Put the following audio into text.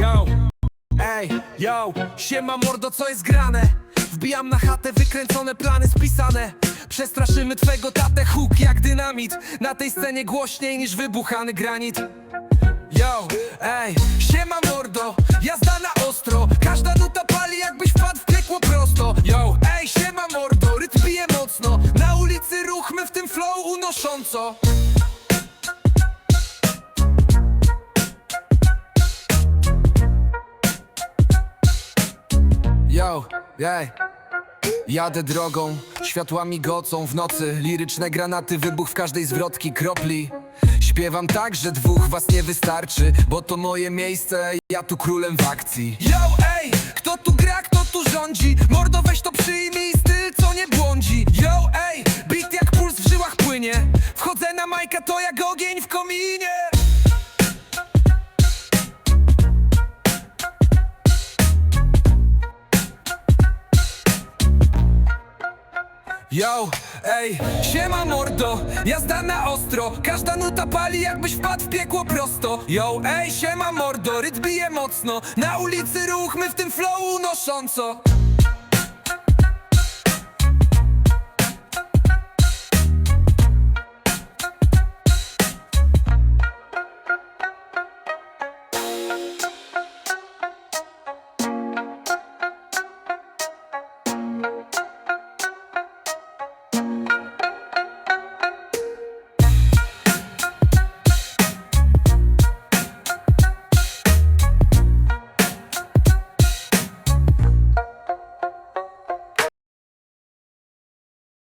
Yo, ej, yo, siema mordo, co jest grane? Wbijam na chatę wykręcone plany spisane. Przestraszymy twego tatę huk jak dynamit. Na tej scenie głośniej niż wybuchany granit. Yo, ej, siema mordo, jazda na ostro. Każda nuta pali jakbyś wpadł w piekło prosto. Yo, ej, siema mordo, rytm bije mocno. Na ulicy ruchmy w tym flow unosząco Jadę drogą, światła migocą w nocy. Liryczne granaty, wybuch w każdej zwrotki kropli. Śpiewam tak, że dwóch was nie wystarczy Bo to moje miejsce, ja tu królem w akcji. Yo, ej, kto tu gra, kto tu rządzi? Mordo weź to przyjmij, styl co nie błądzi. Yo, ej, beat jak puls w żyłach płynie. Wchodzę na majka, to jak ogień w kominie Yo, ej, siema mordo, jazda na ostro Każda nuta pali jakbyś wpadł w piekło prosto. Yo, ej, siema mordo, rytm bije mocno Na ulicy ruch, my w tym flow unosząco